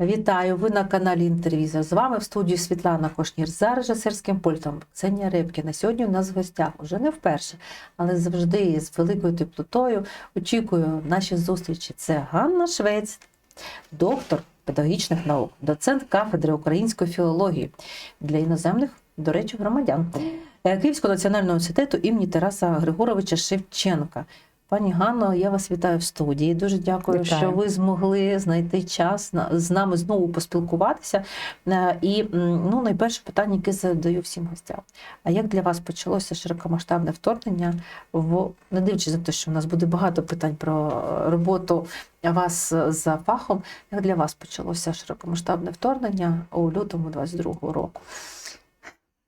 Вітаю! Ви на каналі Інтервізор. З вами в студії Світлана Кошнір за режисерським пультом Ксенія Рибкіна. Сьогодні у нас в гостях уже не вперше, але завжди з великою теплотою очікую наші зустрічі. Це Ганна Швець, доктор педагогічних наук, доцент кафедри української філології для іноземних, до речі, громадян е, Київського національного університету імені Тараса Григоровича Шевченка. Пані Ганно, я вас вітаю в студії. Дуже дякую, Вітаю. що ви змогли знайти час з нами знову поспілкуватися. Е, І ну, найперше питання, яке задаю всім гостям. А як для вас почалося широкомасштабне вторгнення? В не дивлячись на те, що в нас буде багато питань про роботу вас за фахом, як для вас почалося широкомасштабне вторгнення у лютому 22-го року?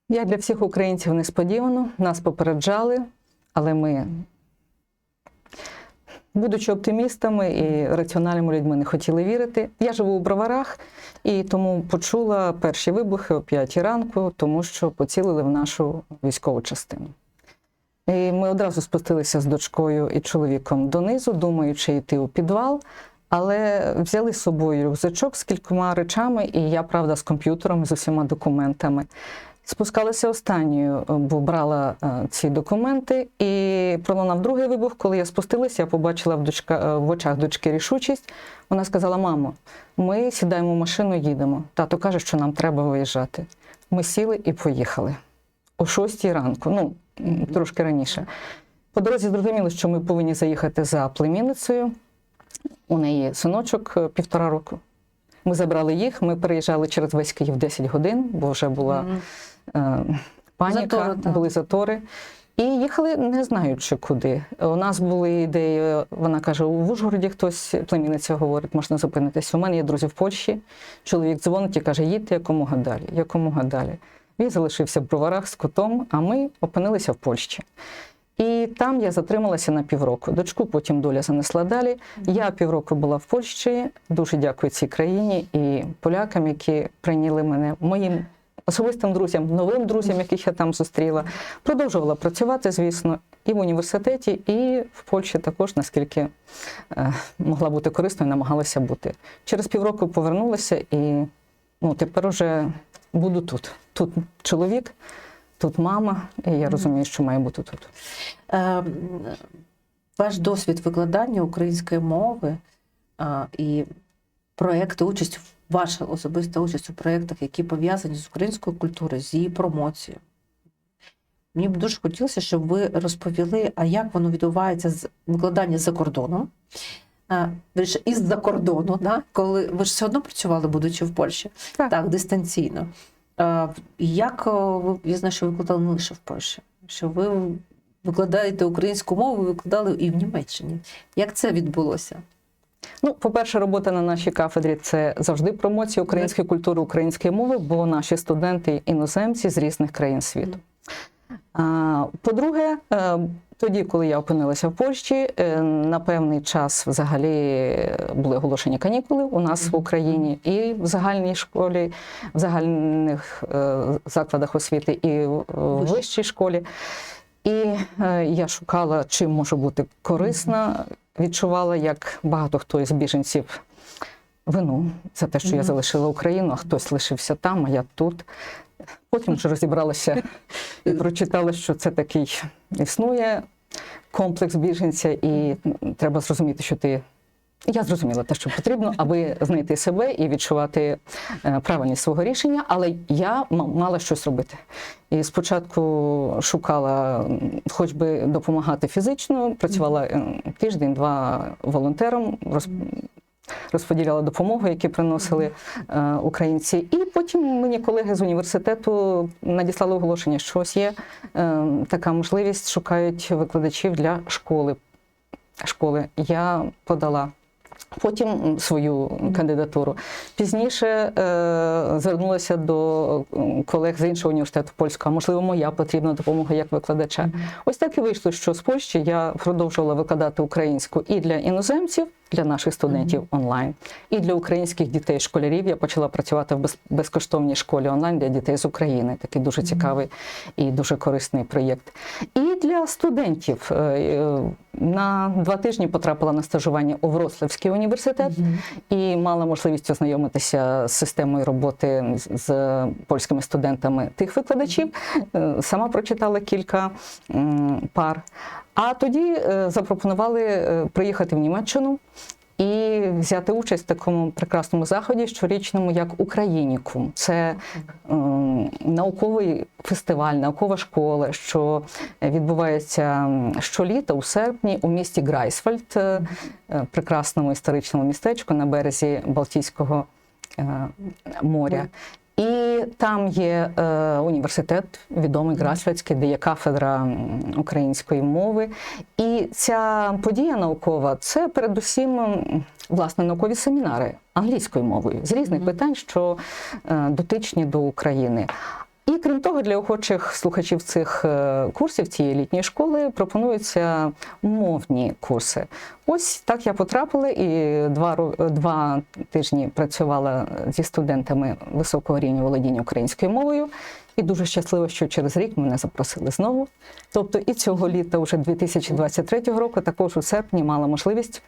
Як для всіх українців несподівано, нас попереджали, але ми, будучи оптимістами і раціональними людьми, не хотіли вірити. Я живу у броварах і тому почула перші вибухи о 5 ранку, тому що поцілили в нашу військову частину. І ми одразу спустилися з дочкою і чоловіком донизу, думаючи йти у підвал. Але взяли з собою рюкзачок з кількома речами, і я, правда, з комп'ютером, з усіма документами. Спускалася останньою, бо брала е, ці документи, і пролунав другий вибух. Коли я спустилася, я побачила в, дочка, е, в очах дочки рішучість. Вона сказала: Мамо, ми сідаємо в машину, їдемо. Тато каже, що нам треба виїжджати. Ми сіли і поїхали о 6 ранку, ну трошки раніше. По дорозі зрозуміло, що ми повинні заїхати за племінницею. У неї синочок е, півтора року. Ми забрали їх, ми переїжджали через весь Київ 10 годин, бо вже була Мгм. е, паніка, Затори, були затори. І їхали не знаючи куди. У нас були ідеї, вона каже, у Ужгороді хтось, племінниця говорить, можна зупинитися. У мене є друзі в Польщі. Чоловік дзвонить і каже, їдьте якомога далі, якомога далі. Він залишився в броварах з котом, а ми опинилися в Польщі. І там я затрималася на півроку. Дочку потім доля занесла далі. Я півроку була в Польщі. Дуже дякую цій країні і полякам, які прийняли мене моїм особистим друзям, новим друзям, яких я там зустріла. Продовжувала працювати, звісно, і в університеті, і в Польщі також, наскільки е, могла бути корисною, намагалася бути. Через півроку повернулася і ну, тепер уже буду тут. Тут чоловік, тут мама, і я розумію, що має бути тут. Е, Ваш досвід викладання української мови і проекти, участь, ваша особиста участь у проєктах, які пов'язані з українською культурою, з її промоцією. Мені б дуже хотілося, щоб ви розповіли, а як воно відбувається з викладання за кордоном, із-за кордону, да? коли ви ж все одно працювали, будучи в Польщі, Так. так дистанційно. Як ви я знаю, що ви викладали не лише в Польщі, що ви викладаєте українську мову, ви викладали і в Німеччині. Як це відбулося? Ну, по-перше, робота на нашій кафедрі це завжди промоція української культури, української мови, бо наші студенти іноземці з різних країн світу. По-друге, е, тоді, коли я опинилася в Польщі, е, на певний час взагалі були оголошені канікули у нас в Україні і в загальній школі, в загальних е, закладах освіти, і в в вищій школі. І е, я шукала, чим можу бути корисна. Відчувала, як багато хто із біженців вину за те, що я залишила Україну, а хтось лишився там, а я тут. Потім вже розібралася і прочитала, що це такий існує комплекс біженця, і треба зрозуміти, що ти. Я зрозуміла те, що потрібно, аби знайти себе і відчувати е, правильність свого рішення, але я мала щось робити. І спочатку шукала, хоч би допомагати фізично, працювала е, тиждень-два волонтером, роз, розподіляла допомогу, які приносили е, українці. І потім мені колеги з університету надіслали оголошення, що ось є е, така можливість, шукають викладачів для школи. школи. Я подала. Потім свою кандидатуру. Пізніше е, звернулася до колег з іншого університету польського. Можливо, моя потрібна допомога як викладача. Ось так і вийшло, що з Польщі я продовжувала викладати українську і для іноземців, для наших студентів онлайн, і для українських дітей, школярів. Я почала працювати в безкоштовній школі онлайн для дітей з України. Такий дуже цікавий і дуже корисний проєкт. І для студентів Е, е, на два тижні потрапила на стажування у Вроцлавський університет. університет і мала можливість ознайомитися з системою роботи з- з польськими студентами тих викладачів. Е, Сама прочитала кілька пар. А тоді е, запропонували е, приїхати в Німеччину. І взяти участь в такому прекрасному заході щорічному, як Українікум. Це науковий фестиваль, наукова школа, що відбувається щоліта у серпні у місті Грайсфальд, е, прекрасному історичному містечку на березі Балтійського моря. І там є е, університет, відомий Грайсфальдський, де є кафедра української мови. І ця подія наукова це передусім власне наукові семінари англійською мовою з різних питань, що е, дотичні до України. І крім того, для охочих слухачів цих е, курсів цієї літньої школи пропонуються мовні курси. Ось так я потрапила і два, два тижні працювала зі студентами високого рівня володіння українською мовою. І дуже щаслива, що через рік мене запросили знову. Тобто і цього літа, уже 2023 року, також у серпні мала можливість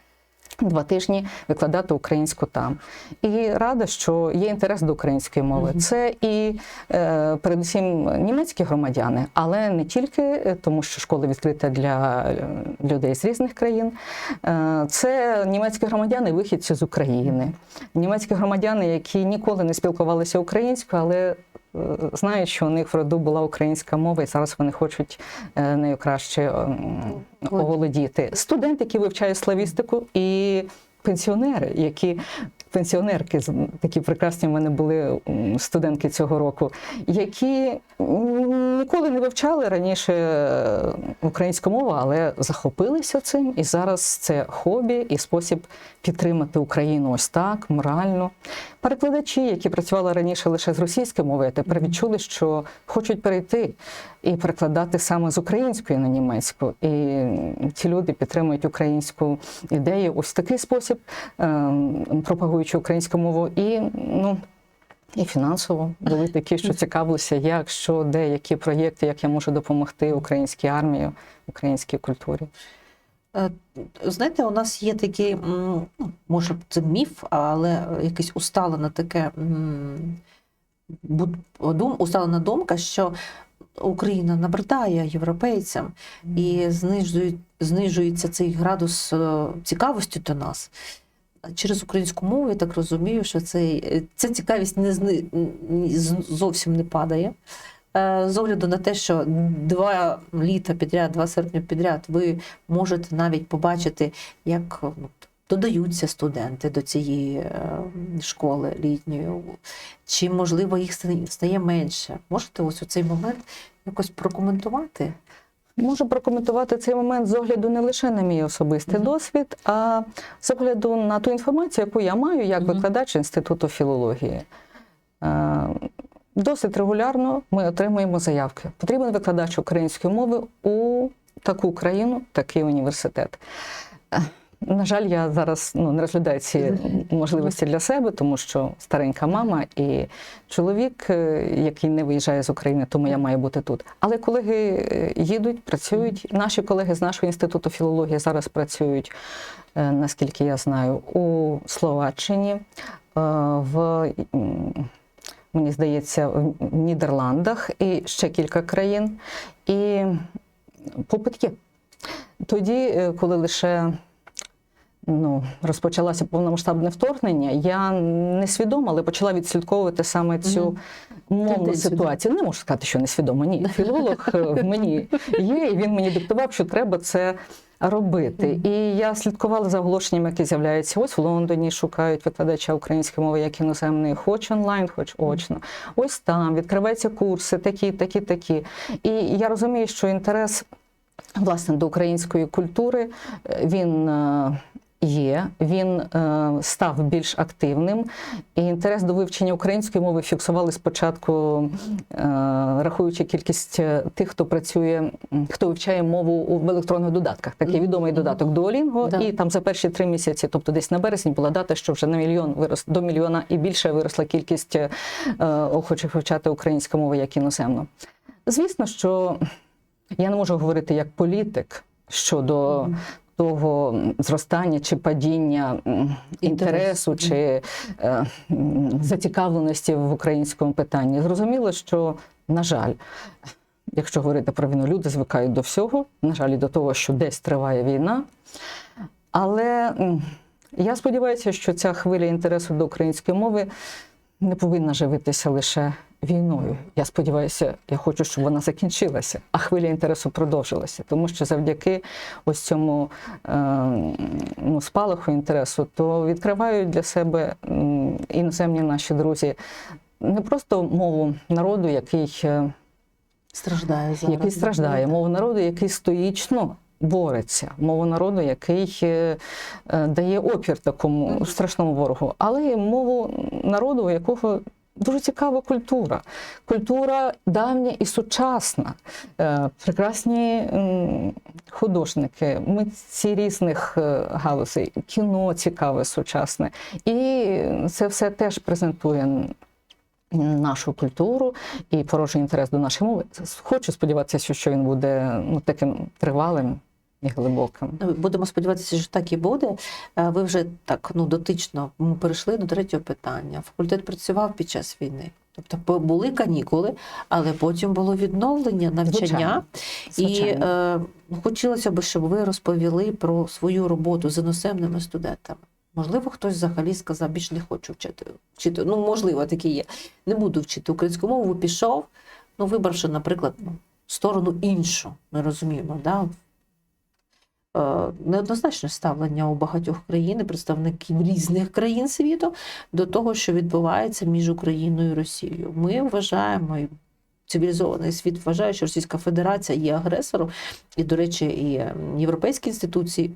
два тижні викладати українську там. І рада, що є інтерес до української мови. Це і е, передусім німецькі громадяни, але не тільки е, тому, що школа відкрита для е, людей з різних країн. Е, це німецькі громадяни, вихідці з України, німецькі громадяни, які ніколи не спілкувалися українською, але знають, що у них в роду була українська мова, і зараз вони хочуть е, нею краще ем, оволодіти. Студенти, які вивчають славістику, і пенсіонери, які пенсіонерки такі прекрасні в мене були студентки цього року, які ніколи не вивчали раніше е, українську мову, але захопилися цим. І зараз це хобі і спосіб підтримати Україну ось так, морально. Перекладачі, які працювали раніше лише з російської мови, тепер відчули, що хочуть перейти і перекладати саме з української на німецьку. І ці люди підтримують українську ідею ось такий спосіб, ем, пропагуючи українську мову, і ну. І фінансово були такі, що цікавилися, як, що, де, які проєкти, як я можу допомогти українській армії, українській культурі. Е, Знаєте, у нас є такий, ну, може, це міф, але якесь усталене таке усталена думка, що Україна набридає європейцям і знижують, знижується цей градус е, цікавості до нас. Через українську мову, я так розумію, що цей, ця цікавість не зни, зовсім не падає. Е, З огляду на те, що два літа підряд, два серпня підряд, ви можете навіть побачити, як ну, додаються студенти до цієї е, школи літньої, чи можливо їх стає- менше. Можете ось у цей момент якось прокоментувати? Можу прокоментувати цей момент з огляду не лише на мій особистий Мгм. досвід, а з огляду на ту інформацію, яку я маю як Мгм. викладач інституту філології. Е, Досить регулярно ми отримуємо заявки. Потрібен викладач української мови у таку країну, такий університет. На жаль, я зараз ну, не розглядаю ці можливості для себе, тому що старенька мама і чоловік, е, який не виїжджає з України, тому я маю бути тут. Але колеги е, їдуть, працюють. Наші колеги з нашого інституту філології зараз працюють, е, наскільки я знаю, у Словаччині, в мені здається, в Нідерландах і ще кілька країн. І попит є. Тоді, коли лише ну, розпочалося повномасштабне вторгнення, я несвідомо, але почала відслідковувати саме цю мовну Тенденцію, да. ситуацію. Не можу сказати, що несвідомо. Ні, філолог е, в мені є, і він мені диктував, що треба це робити. І я слідкувала за оголошеннями, які з'являються ось в Лондоні, шукають викладача української мови як іноземної, хоч онлайн, хоч очно. Ось там відкриваються курси, такі, такі, такі. І я розумію, що інтерес власне до української культури е, він. Е, Є, він е, став більш активним, і інтерес до вивчення української мови фіксували спочатку, е, рахуючи кількість е, тих, хто працює, хто вивчає мову в електронних додатках. Такий відомий додаток Duolingo, Да. і там за перші три місяці, тобто десь на березень, була дата, що вже на мільйон вирос до мільйона і більше виросла кількість е, охочих вивчати українську мову як іноземну. Звісно, що я не можу говорити як політик щодо того зростання чи падіння інтересу чи е, зацікавленості в українському питанні. Зрозуміло, що, на жаль, якщо говорити про війну, люди звикають до всього, на жаль, і до того, що десь триває війна. Але я сподіваюся, що ця хвиля інтересу до української мови не повинна живитися лише війною. Я сподіваюся, я хочу, щоб вона закінчилася, а хвиля інтересу продовжилася. Тому що завдяки ось цьому е, ну, спалаху інтересу, то відкривають для себе іноземні наші друзі не просто мову народу, який. е, Страждає зараз. який страждає, мову народу, який стоїчно бореться, мову народу, який е, е, дає опір такому страшному ворогу, але й мову народу, у якого дуже цікава культура. Культура давня і сучасна, Е, прекрасні художники, митці різних галузей, кіно цікаве, сучасне. І це все теж презентує нашу культуру і породжує інтерес до нашої мови. Хочу сподіватися, що він буде ну, таким тривалим і глибоким. Ну, Будемо сподіватися, що так і буде. Е, Ви вже так ну дотично ми перейшли до третього питання. Факультет працював під час війни. Тобто були канікули, але потім було відновлення навчання. Звичайно. І е, ну, хотілося б, щоб ви розповіли про свою роботу з іноземними студентами. Можливо, хтось взагалі сказав, більш не хочу вчити. вчити. Ну, можливо, таке є. Не буду вчити українську мову, пішов, ну, вибравши, наприклад, ну, сторону іншу. Ми розуміємо, да? Е, неоднозначне ставлення у багатьох країн, представників різних країн світу до того, що відбувається між Україною і Росією. Ми вважаємо, і цивілізований світ вважає, що Російська Федерація є агресором, і, до речі, і європейські інституції.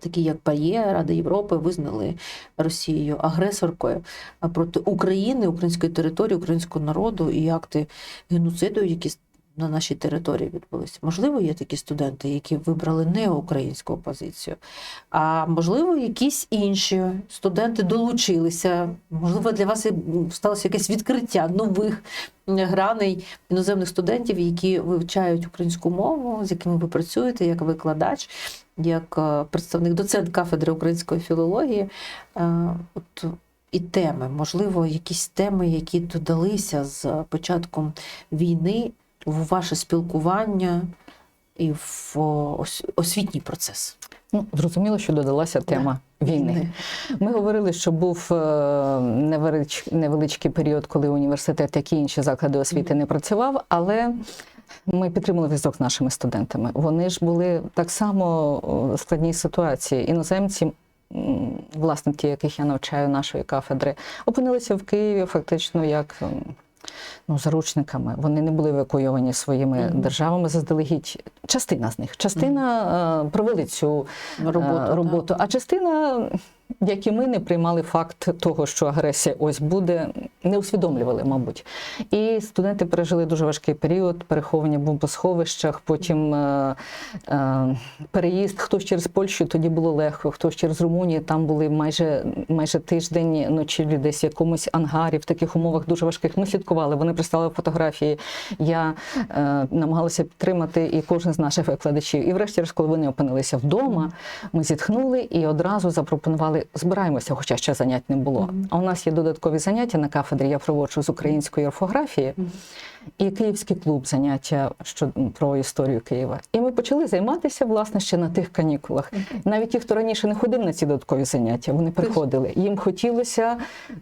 Такі як ПАЄ, Рада Європи визнали Росією агресоркою проти України, української території, українського народу і акти геноциду, які на нашій території відбулися. Можливо, є такі студенти, які вибрали не українську позицію, а можливо, якісь інші студенти долучилися. Можливо, для вас сталося якесь відкриття нових граней іноземних студентів, які вивчають українську мову, з якими ви працюєте як викладач, як е, представник доцент кафедри української філології. Е, От і теми, можливо, якісь теми, які додалися з початком війни в ваше спілкування і в освітній процес Ну, зрозуміло, що додалася тема війни. Ми говорили, що був е, невелич- невеличкий період, коли університет, як і інші заклади освіти, не працював, але ми підтримали зв'язок з нашими студентами. Вони ж були так само в складній ситуації. Іноземці, власне, ті, яких я навчаю нашої кафедри, опинилися в Києві фактично як. Ну, заручниками вони не були евакуйовані своїми Мгм. державами заздалегідь. Частина з них, частина е, провели цю роботу. е, так. роботу. А частина, як і ми, не приймали факт того, що агресія ось буде, не усвідомлювали, мабуть. І студенти пережили дуже важкий період, переховані в бомбосховищах, потім е, е, переїзд. Хтось через Польщу тоді було легко, хтось через Румунію. Там були майже майже тиждень ночівлі десь в якомусь ангарі в таких умовах дуже важких. Ми слідкували. Вони прислали фотографії. Я е, намагалася підтримати і кожен з наших викладачів. І врешті, коли вони опинилися вдома, ми зітхнули і одразу запропонували збираємося, хоча ще занять не було. Мгм. А у нас є додаткові заняття на кафедрі. Я проводжу з української орфографії Мгм. і Київський клуб заняття що про історію Києва. І ми почали займатися власне ще на тих канікулах. Навіть ті, хто раніше не ходив на ці додаткові заняття, вони приходили. Їм хотілося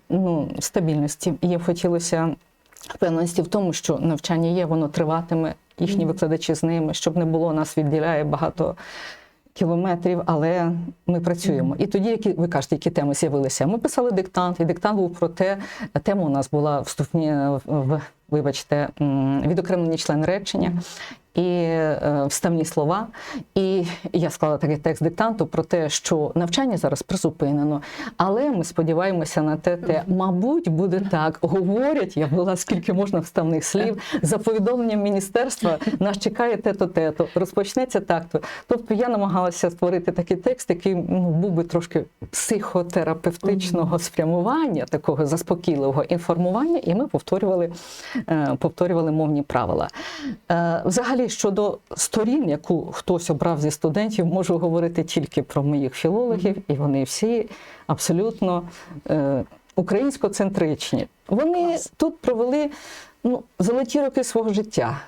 ну, стабільності, їм хотілося впевненості в тому, що навчання є, воно триватиме, їхні викладачі з ними, щоб не було нас відділяє багато. Кілометрів, але ми працюємо. І тоді, які ви кажете, які теми з'явилися? Ми писали диктант, і диктант був про те, тема у нас була вступні в вибачте, відокремлені члени речення і е, вставні слова. І я склала такий текст диктанту про те, що навчання зараз призупинено, але ми сподіваємося на те, те, мабуть, буде так. Говорять, я ввела скільки можна вставних слів. За повідомленням міністерства нас чекає те-то, те-то, розпочнеться так-то. Тобто я намагалася створити такий текст, який ну, був би трошки психотерапевтичного спрямування, такого заспокійливого інформування, і ми повторювали повторювали мовні правила. Е, Взагалі, щодо сторін, яку хтось обрав зі студентів, можу говорити тільки про моїх філологів, і вони всі абсолютно е, українськоцентричні. Вони тут провели ну, золоті роки свого життя,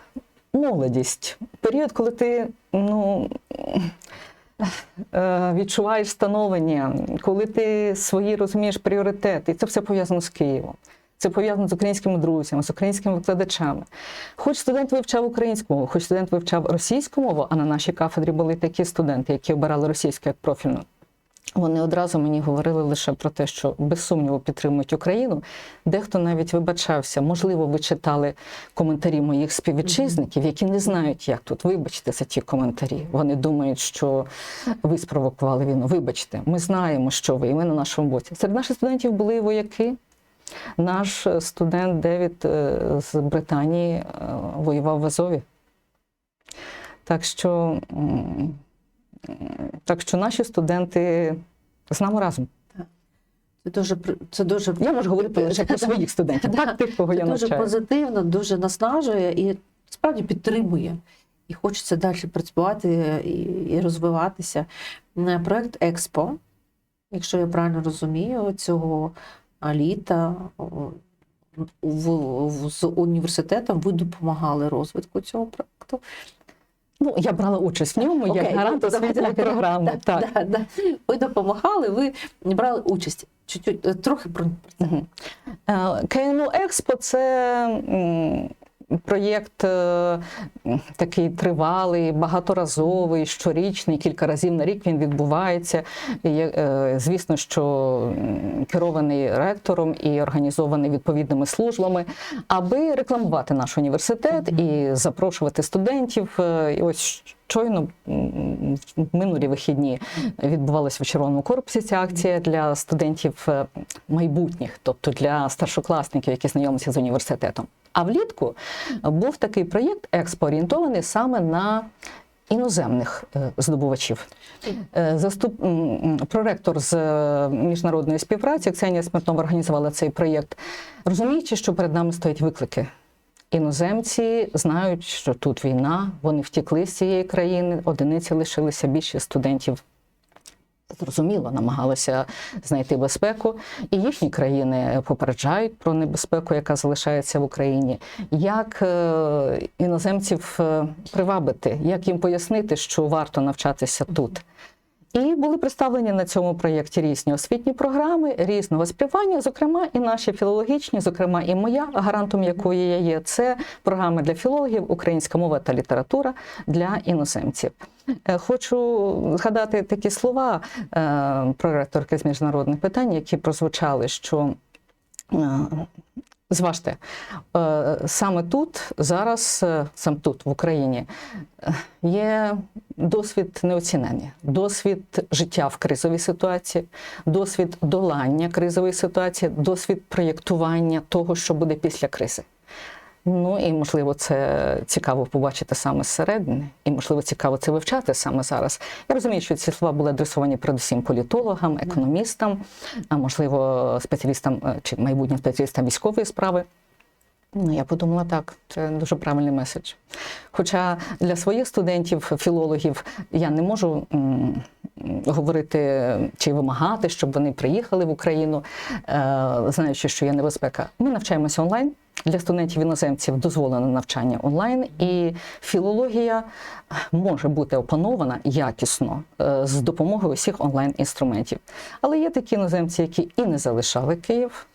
молодість, період, коли ти ну, е, відчуваєш становлення, коли ти свої розумієш пріоритети, і це все пов'язано з Києвом. Це пов'язано з українськими друзями, з українськими викладачами. Хоч студент вивчав українську мову, хоч студент вивчав російську мову, а на нашій кафедрі були такі студенти, які обирали російську як профільну. Вони одразу мені говорили лише про те, що без сумніву підтримують Україну. Дехто навіть вибачався. Можливо, ви читали коментарі моїх співвітчизників, які не знають, як тут. Вибачте за ті коментарі. Вони думають, що ви спровокували війну. Вибачте, ми знаємо, що ви, і ми на нашому боці. Серед наших студентів були вояки. Наш студент Девід е, з Британії е, воював в Азові. Так що, так що наші студенти з нами разом. Це дуже це дуже Я можу говорити лише про своїх студентів, так тих, кого Це я дуже позитивно, дуже наснажує і справді підтримує. І хочеться далі працювати і, і розвиватися. Е, Проект Експо, якщо я правильно розумію, цього літа в, в, з університетом ви допомагали розвитку цього проекту. Ну, я брала участь в ньому, як Окей, гарант освітньої програми. Да, Так. да, да. Ви допомагали, ви брали участь. Чуть-чуть, е, трохи про про це. Е, КНУ Експо це проєкт е, такий тривалий, багаторазовий, щорічний, кілька разів на рік він відбувається. Е, Звісно, що керований ректором і організований відповідними службами, аби рекламувати наш університет і запрошувати студентів. Е, І ось щойно в минулі вихідні відбувалася в червоному корпусі ця акція для студентів е, майбутніх, тобто для старшокласників, які знайомляться з університетом. А влітку був такий проєкт експо орієнтований саме на іноземних е, здобувачів. Е, Заступ... Проректор з міжнародної співпраці Ксенія Смирнова організувала цей проєкт, розуміючи, що перед нами стоять виклики. Іноземці знають, що тут війна, вони втекли з цієї країни, одиниці лишилися більше студентів. Зрозуміло, намагалися знайти безпеку, і їхні країни попереджають про небезпеку, яка залишається в Україні. Як е, іноземців е, привабити, як їм пояснити, що варто навчатися тут? І були представлені на цьому проєкті різні освітні програми різного співання, зокрема і наші філологічні, зокрема і моя, гарантом якої я є, це програми для філологів, українська мова та література для іноземців. Е, Хочу згадати такі слова е, проректорки з міжнародних питань, які прозвучали, що зважте, е, саме тут, зараз, сам саме тут, в Україні, е, є досвід неоцінення, досвід життя в кризовій ситуації, досвід долання кризової ситуації, досвід проєктування того, що буде після кризи. Ну і можливо, це цікаво побачити саме зсередини, і можливо цікаво це вивчати саме зараз. Я розумію, що ці слова були адресовані передусім політологам, економістам, а можливо, спеціалістам е, чи майбутнім спеціалістам військової справи. Ну, я подумала так, це дуже правильний меседж. Хоча для своїх студентів, філологів, я не можу м, м, говорити чи вимагати, щоб вони приїхали в Україну, е, знаючи, що є небезпека. Ми навчаємося онлайн. Для студентів іноземців дозволено навчання онлайн, і філологія може бути опанована якісно е, з допомогою усіх онлайн-інструментів. Але є такі іноземці, які і не залишали Київ.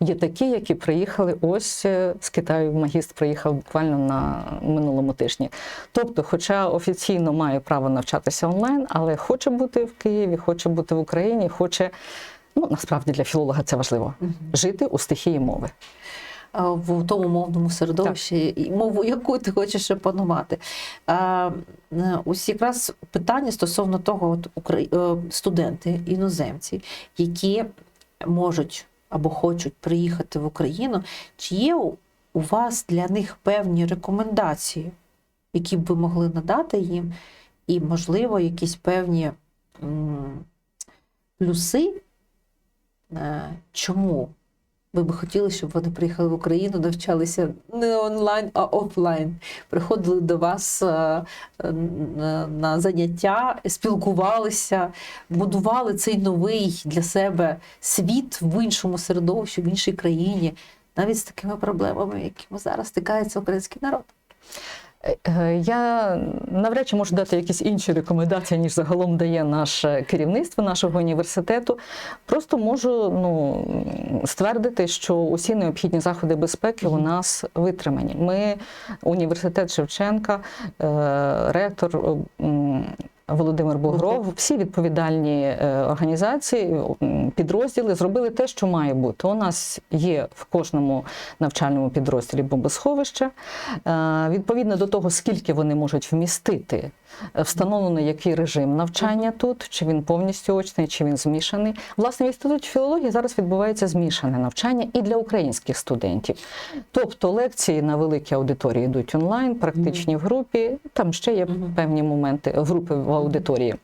Є такі, які приїхали ось е, з Китаю. Магістр приїхав буквально на минулому тижні. Тобто, хоча офіційно має право навчатися онлайн, але хоче бути в Києві, хоче бути в Україні, хоче. Ну, насправді для філолога це важливо жити у стихії мови. А, в тому мовному середовищі, і мову, яку ти хочеш опанувати. Е, Ось якраз питання стосовно того, от, е, студенти, іноземці, які можуть або хочуть приїхати в Україну, чи є у вас для них певні рекомендації, які б ви могли надати їм, і, можливо, якісь певні плюси, е, чому Ви би хотіли, щоб вони приїхали в Україну, навчалися не онлайн, а офлайн. Приходили до вас е, е, на заняття, спілкувалися, будували цей новий для себе світ в іншому середовищі, в іншій країні, навіть з такими проблемами, якими зараз стикається український народ. Е, е, Я навряд чи можу дати якісь інші рекомендації, ніж загалом дає наше керівництво нашого університету. Просто можу ну, ствердити, що усі необхідні заходи безпеки у нас витримані. Ми, університет Шевченка, е, ректор. Володимир Бугров, всі відповідальні е, організації, підрозділи зробили те, що має бути. У нас є в кожному навчальному підрозділі бомбосховище. Е, Відповідно до того, скільки вони можуть вмістити, встановлено який режим навчання тут, чи він повністю очний, чи він змішаний. Власне, в інституті філології зараз відбувається змішане навчання і для українських студентів. Тобто лекції на великій аудиторії йдуть онлайн, практичні в групі. Там ще є певні моменти групи в аудиторії.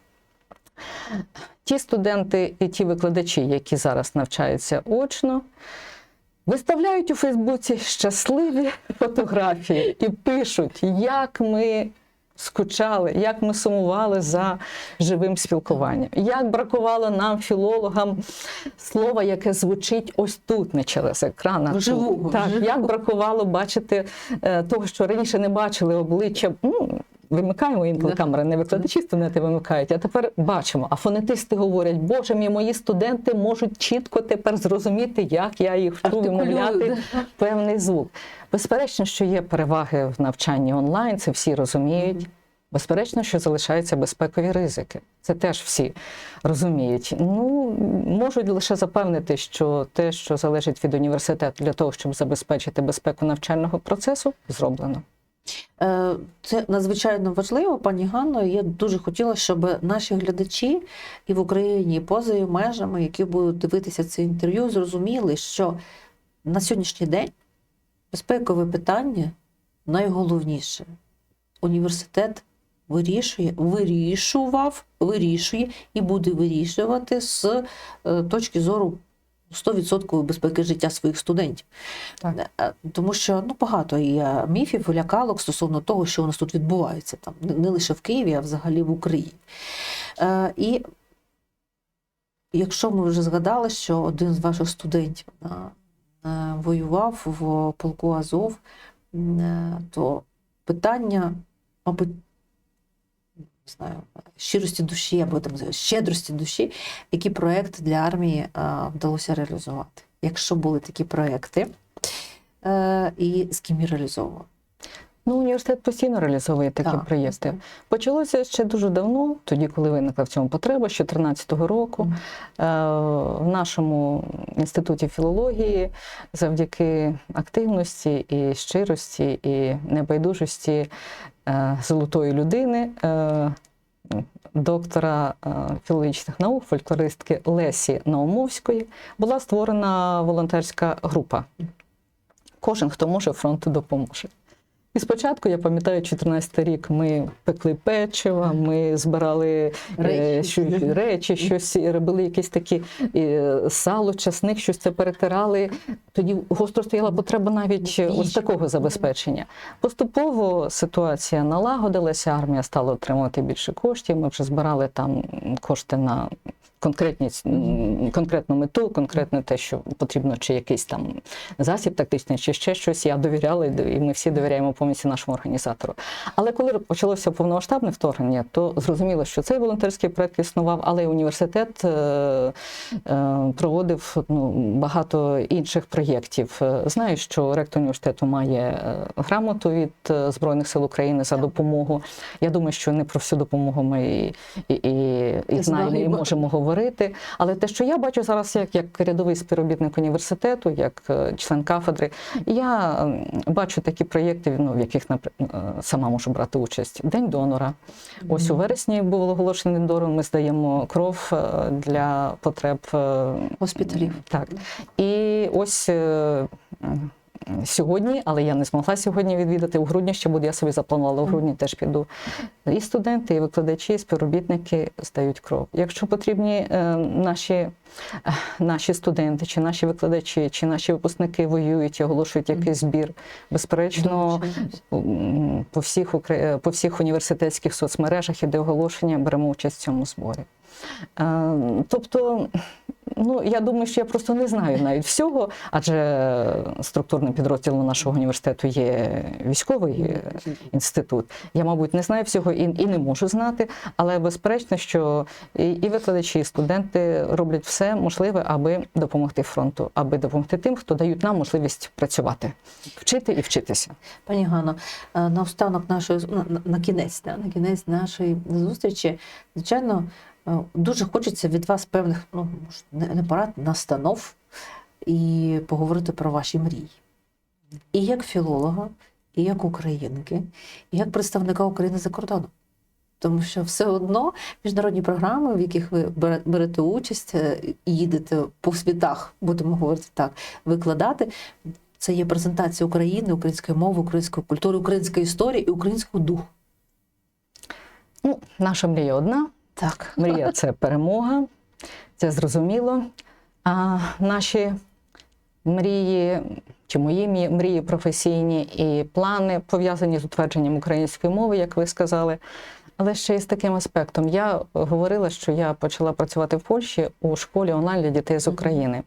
Ті студенти і ті викладачі, які зараз навчаються очно, виставляють у Фейсбуці щасливі фотографії і пишуть, як ми скучали, як ми сумували за живим спілкуванням, як бракувало нам, філологам, слова, яке звучить ось тут, не через екран. а тут. Так, живу. як бракувало бачити е, того, що раніше не бачили обличчя. Ну, Вимикаємо інколи камери, не викладачі студенти вимикають, а тепер бачимо. А фонетисти говорять, Боже мій, мої студенти можуть чітко тепер зрозуміти, як я їх вчу вимовляти певний звук. Безперечно, що є переваги в навчанні онлайн, це всі розуміють. Безперечно, що залишаються безпекові ризики. Це теж всі розуміють. Ну, можуть лише запевнити, що те, що залежить від університету для того, щоб забезпечити безпеку навчального процесу, зроблено. Е, Це надзвичайно важливо, пані Ганно. Я дуже хотіла, щоб наші глядачі і в Україні, і поза її межами, які будуть дивитися це інтерв'ю, зрозуміли, що на сьогоднішній день безпекове питання найголовніше. Університет вирішує, вирішував, вирішує і буде вирішувати з е, точки зору 100% безпеки життя своїх студентів. Так. Е, Тому що ну, багато є міфів, лякалок стосовно того, що у нас тут відбувається, там, не- лише в Києві, а взагалі в Україні. Е, і якщо ми вже згадали, що один з ваших студентів е, е, воював в полку Азов, е, то питання, мабуть, знаю, щирості душі або там щедрості душі, який проекти для армії вдалося реалізувати. Якщо були такі проекти, е, і з ким їх реалізовував. Ну, університет постійно реалізовує такі Так, проєкти. Почалося ще дуже давно, тоді, коли виникла в цьому потреба, з 2014 року. Е, В нашому інституті філології завдяки активності і щирості і небайдужості е, золотої людини. е, Доктора філологічних наук, фольклористки Лесі Наумовської, була створена волонтерська група. Кожен, хто може, фронту допоможе. І спочатку, я пам'ятаю, 14 рік ми пекли печиво, ми збирали е, Речі. що- речі, щось робили якісь такі е, сало, часник, щось це перетирали. Тоді гостро стояла потреба навіть ось такого забезпечення. Поступово ситуація налагодилася, армія стала отримувати більше коштів. Ми вже збирали там кошти на конкретні, м, конкретну мету, конкретне те, що потрібно, чи якийсь там засіб тактичний, чи ще щось. Я довіряла, і ми всі довіряємо повністю нашому організатору. Але коли почалося повномасштабне вторгнення, то зрозуміло, що цей волонтерський проект існував, але й університет е, е, проводив ну, багато інших проєктів. Е, Знаю, що ректор університету має грамоту від Збройних сил України за допомогу. Я думаю, що не про всю допомогу ми і, і, і, і знаємо, і можемо говорити. Але те, що я бачу зараз, як, як рядовий співробітник університету, як е, член кафедри, я бачу такі проєкти, ну, в яких напр- е, сама можу брати участь. День донора. Ось у вересні був оголошений день донора. Ми здаємо кров е, для потреб Госпіталів. Так. І ось сьогодні, але я не змогла сьогодні відвідати. У грудні ще буду, я собі запланувала, у грудні теж піду. І студенти, і викладачі, і співробітники здають кров. Якщо потрібні е, наші, е, наші студенти, чи наші викладачі, чи наші випускники воюють і оголошують якийсь збір, безперечно, по всіх, укр- по всіх університетських соцмережах іде оголошення, беремо участь в цьому зборі. Е, Тобто, ну я думаю, що я просто не знаю навіть всього, адже структурним підрозділом нашого університету є військовий е, інститут. Я, мабуть, не знаю всього і, і не можу знати, але безперечно, що і, і викладачі, і студенти роблять все можливе, аби допомогти фронту, аби допомогти тим, хто дають нам можливість працювати, вчити і вчитися. Пані Ганно, е, на останок нашої на, на- на кінець, да, на кінець нашої зустрічі, звичайно, дуже хочеться від вас певних, ну не, порад, настанов і поговорити про ваші мрії. І як філолога, і як українки, і як представника України за кордоном. Тому що все одно міжнародні програми, в яких ви берете участь е, їдете по світах, будемо говорити так, викладати, це є презентація України, української мови, української культури, української історії і українського духу. Ну, наша мрія одна. Так. Мрія це перемога, це зрозуміло. А наші мрії, чи мої мрії професійні і плани пов'язані з утвердженням української мови, як ви сказали. Але ще й з таким аспектом. Я говорила, що я почала працювати в Польщі у школі онлайн для дітей з України.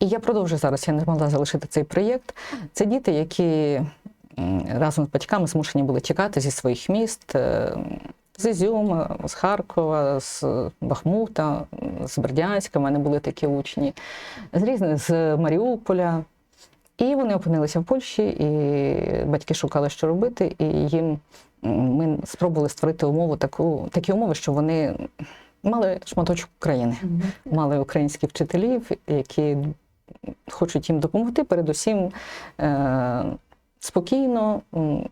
І я продовжую зараз, я не змогла залишити цей проєкт. Це діти, які разом з батьками змушені були тікати зі своїх міст. З Ізюма, з Харкова, з Бахмута, з Бердянська. У мене були такі учні, з різних з Маріуполя. І вони опинилися в Польщі, і батьки шукали, що робити, і їм ми спробували створити умову таку, такі умови, що вони мали шматочок України, мали українських вчителів, які хочуть їм допомогти, передусім е, спокійно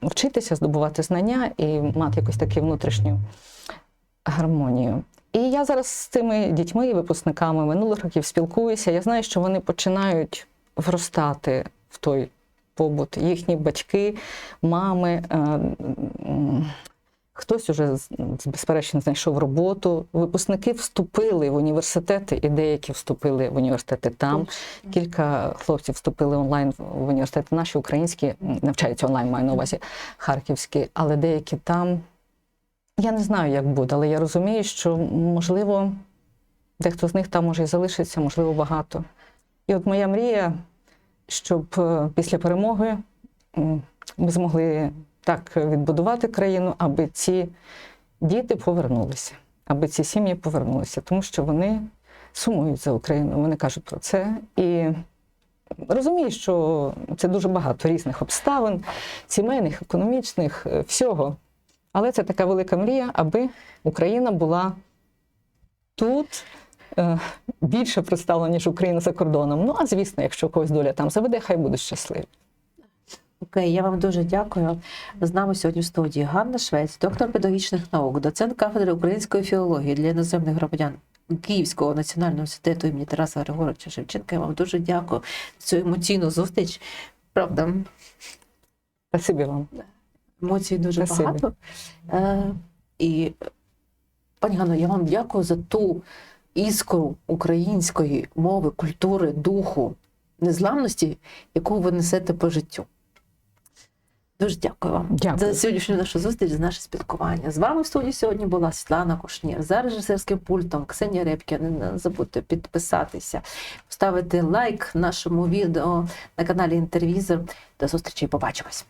вчитися, здобувати знання і мати якусь таку внутрішню гармонію. І я зараз з цими дітьми і випускниками минулих років спілкуюся. Я знаю, що вони починають вростати в той побут. Їхні батьки, мами. Хтось уже безперечно знайшов роботу. Випускники вступили в університети, і деякі вступили в університети там. Кілька хлопців вступили онлайн в- в університети. Наші українські навчаються онлайн, маю на увазі харківські, але деякі там. Я не знаю, як буде, але я розумію, що можливо, дехто з них там може і залишиться, можливо, багато. І от моя мрія, щоб е, після перемоги ми змогли так відбудувати країну, аби ці діти повернулися, аби ці сім'ї повернулися, тому що вони сумують за Україну, вони кажуть про це. І розумію, що це дуже багато різних обставин, сімейних, економічних, е, всього. Але це така велика мрія, аби Україна була тут е, більше представлена, ніж Україна за кордоном. Ну, а звісно, якщо когось доля там заведе, хай будуть щасливі. Окей, я вам дуже дякую. З нами сьогодні в студії Ганна Швець, доктор педагогічних наук, доцент кафедри української філології для іноземних громадян Київського національного університету імені Тараса Григоровича Шевченка. Я вам дуже дякую за цю емоційну зустріч. Правда, Спасибі вам. емоцій дуже Спасибі. багато. Е, і, пані Ганно, я вам дякую за ту іскру української мови, культури, духу, незламності, яку ви несете по життю. Дуже дякую вам Дякую. за сьогоднішню нашу зустріч, за наше спілкування. З вами в студії сьогодні була Світлана Кушнір за режисерським пультом Ксенія Репкіна. Не забудьте підписатися, поставити лайк нашому відео на каналі Інтервізор. До зустрічі, побачимось.